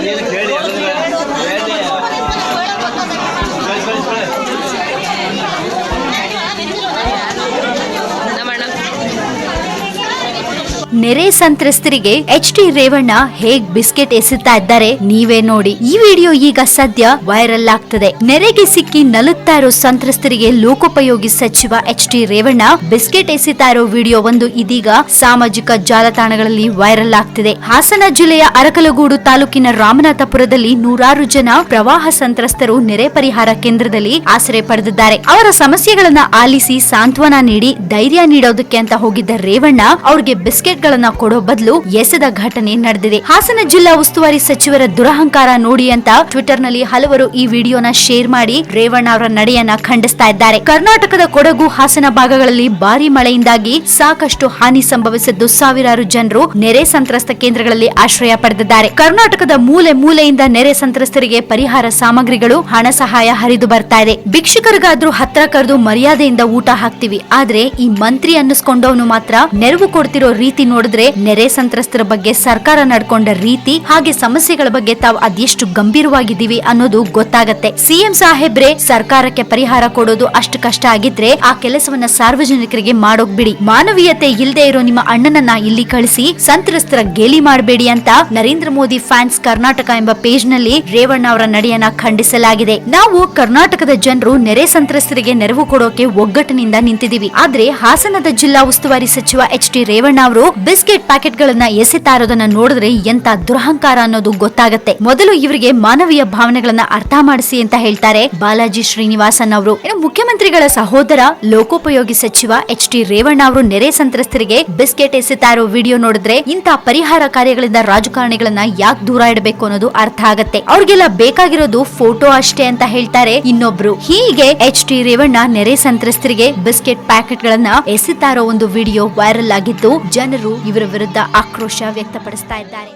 你是，对不对？ನೆರೆ ಸಂತ್ರಸ್ತರಿಗೆ H T Revanna ಹೇಗ್ biscuit ಎಸೆತಾ ಇದ್ದಾರೆ ನೀವೇ ನೋಡಿ. ಈ ವಿಡಿಯೋ ಈಗ ಸದ್ಯ ವೈರಲ್ ಆಗ್ತದೆ. ನೆರೆಗೆ ಸಿಕ್ಕಿ ನಲುತ್ತಾ ಇರೋ ಸಂತ್ರಸ್ತರಿಗೆ ಲೋಕೋಪಯೋಗಿ ಸಚಿವ ಎಚ್ ಟಿ ರೇವಣ್ಣ ಬಿಸ್ಕೆಟ್ ಎಸೆತಾ ಇರೋ ವಿಡಿಯೋ ಒಂದು ಇದೀಗ ಸಾಮಾಜಿಕ ಜಾಲತಾಣಗಳಲ್ಲಿ ವೈರಲ್ ಆಗ್ತಿದೆ. ಹಾಸನ ಜಿಲ್ಲೆಯ ಅರಕಲಗೂಡು ತಾಲೂಕಿನ ರಾಮನಾಥಪುರದಲ್ಲಿ ನೂರಾರು ಜನ ಪ್ರವಾಹ ಸಂತ್ರಸ್ತರು ನೆರೆ ಪರಿಹಾರ ಕೇಂದ್ರದಲ್ಲಿ ಆಸರೆ ಪಡೆದಿದ್ದಾರೆ. ಅವರ ಸಮಸ್ಯೆಗಳನ್ನ ಆಲಿಸಿ ಸಾಂತ್ವನ ನೀಡಿ ಧೈರ್ಯ ನೀಡೋದಕ್ಕೆ ಅಂತ ಹೋಗಿದ್ದ ರೇವಣ್ಣ ಅವರಿಗೆ ಬಿಸ್ಕೆಟ್ ಗಳನ್ನ ಕೊಡೋ ಬದಲು ಎಸೆದ ಘಟನೆ ನಡೆದಿದೆ. ಹಾಸನ ಜಿಲ್ಲಾ ಉಸ್ತುವಾರಿ ಸಚಿವರ ದುರಹಂಕಾರ ನೋಡಿ ಅಂತ ಟ್ವಿಟರ್ನಲ್ಲಿ ಹಲವರು ಈ ವಿಡಿಯೋನ ಶೇರ್ ಮಾಡಿ ರೇವಣ್ಣ ಅವರ ನಡೆಯನ್ನ ಖಂಡಿಸ್ತಾ ಇದ್ದಾರೆ. ಕರ್ನಾಟಕದ ಕೊಡಗು ಹಾಸನ ಭಾಗಗಳಲ್ಲಿ ಭಾರಿ ಮಳೆಯಿಂದಾಗಿ ಸಾಕಷ್ಟು ಹಾನಿ ಸಂಭವಿಸಿದ್ದು ಸಾವಿರಾರು ಜನರು ನೆರೆ ಸಂತ್ರಸ್ತ ಕೇಂದ್ರಗಳಲ್ಲಿ ಆಶ್ರಯ ಪಡೆದಿದ್ದಾರೆ. ಕರ್ನಾಟಕದ ಮೂಲೆ ಮೂಲೆಯಿಂದ ನೆರೆ ಸಂತ್ರಸ್ತರಿಗೆ ಪರಿಹಾರ ಸಾಮಗ್ರಿಗಳು, ಹಣ ಸಹಾಯ ಹರಿದು ಬರ್ತಾ ಇದೆ. ಭಿಕ್ಷಕರಿಗಾದ್ರೂ ಹತ್ರ ಕರೆದು ಮರ್ಯಾದೆಯಿಂದ ಊಟ ಹಾಕ್ತಿವಿ. ಆದ್ರೆ ಈ ಮಂತ್ರಿ ಅನ್ನಿಸ್ಕೊಂಡವನು ಮಾತ್ರ ನೆರವು ಕೊಡ್ತಿರೋ ರೀತಿ ನೋಡಿದ್ರೆ ನೆರೆ ಸಂತ್ರಸ್ತರ ಬಗ್ಗೆ ಸರ್ಕಾರ ನಡ್ಕೊಂಡ ರೀತಿ ಹಾಗೆ ಸಮಸ್ಯೆಗಳ ಬಗ್ಗೆ ತಾವು ಅದೆಷ್ಟು ಗಂಭೀರವಾಗಿದ್ದೀವಿ ಅನ್ನೋದು ಗೊತ್ತಾಗತ್ತೆ. ಸಿಎಂ ಸಾಹೇಬ್ರೆ, ಸರ್ಕಾರಕ್ಕೆ ಪರಿಹಾರ ಕೊಡೋದು ಅಷ್ಟು ಕಷ್ಟ ಆಗಿದ್ರೆ ಆ ಕೆಲಸವನ್ನ ಸಾರ್ವಜನಿಕರಿಗೆ ಮಾಡೋಕ್ ಬಿಡಿ. ಮಾನವೀಯತೆ ಇಲ್ಲದೆ ಇರೋ ನಿಮ್ಮ ಅಣ್ಣನನ್ನ ಇಲ್ಲಿ ಕಳಿಸಿ ಸಂತ್ರಸ್ತರ ಗೇಲಿ ಮಾಡಬೇಡಿ ಅಂತ ನರೇಂದ್ರ ಮೋದಿ ಫ್ಯಾನ್ಸ್ ಕರ್ನಾಟಕ ಎಂಬ ಪೇಜ್ನಲ್ಲಿ ರೇವಣ್ಣ ಅವರ ನಡೆಯನ್ನ ಖಂಡಿಸಲಾಗಿದೆ. ನಾವು ಕರ್ನಾಟಕದ ಜನರು ನೆರೆ ಸಂತ್ರಸ್ತರಿಗೆ ನೆರವು ಕೊಡೋಕೆ ಒಗ್ಗಟ್ಟಿನಿಂದ ನಿಂತಿದ್ದೀವಿ. ಆದ್ರೆ ಹಾಸನದ ಜಿಲ್ಲಾ ಉಸ್ತುವಾರಿ ಸಚಿವ ಎಚ್ ಡಿ ರೇವಣ್ಣ ಅವರು ಬಿಸ್ಕೆಟ್ ಪ್ಯಾಕೆಟ್ಗಳನ್ನ ಗಳನ್ನ ಎಸೆತಾ ಇರೋದನ್ನ ನೋಡಿದ್ರೆ ಎಂತ ದುರಹಂಕಾರ ಅನ್ನೋದು ಗೊತ್ತಾಗತ್ತೆ. ಮೊದಲು ಇವರಿಗೆ ಮಾನವೀಯ ಭಾವನೆಗಳನ್ನ ಅರ್ಥ ಮಾಡಿಸಿ ಅಂತ ಹೇಳ್ತಾರೆ ಬಾಲಾಜಿ ಶ್ರೀನಿವಾಸನ್ ಅವರು. ಇನ್ನು ಮುಖ್ಯಮಂತ್ರಿಗಳ ಸಹೋದರ, ಲೋಕೋಪಯೋಗಿ ಸಚಿವ ಎಚ್ ಟಿ ರೇವಣ್ಣ ಅವರು ನೆರೆ ಸಂತ್ರಸ್ತರಿಗೆ ಬಿಸ್ಕೆಟ್ ಎಸೆತಾ ಇರೋ ವಿಡಿಯೋ ನೋಡಿದ್ರೆ ಇಂತ ಪರಿಹಾರ ಕಾರ್ಯಗಳಿಂದ ರಾಜಕಾರಣಿಗಳನ್ನ ಯಾಕೆ ದೂರ ಇಡಬೇಕು ಅನ್ನೋದು ಅರ್ಥ ಆಗತ್ತೆ. ಅವ್ರಿಗೆಲ್ಲ ಬೇಕಾಗಿರೋದು ಫೋಟೋ ಅಷ್ಟೇ ಅಂತ ಹೇಳ್ತಾರೆ ಇನ್ನೊಬ್ರು. ಹೀಗೆ ಎಚ್ ಟಿ ರೇವಣ್ಣ ನೆರೆ ಸಂತ್ರಸ್ತರಿಗೆ ಬಿಸ್ಕೆಟ್ ಪ್ಯಾಕೆಟ್ ಗಳನ್ನ ಎಸಿತಾ ಇರೋ ಒಂದು ವಿಡಿಯೋ ವೈರಲ್ ಆಗಿದ್ದು ಜನರು ಇವರ ವಿರುದ್ಧ ಆಕ್ರೋಶ ವ್ಯಕ್ತಪಡಿಸ್ತಾ ಇದ್ದಾರೆ.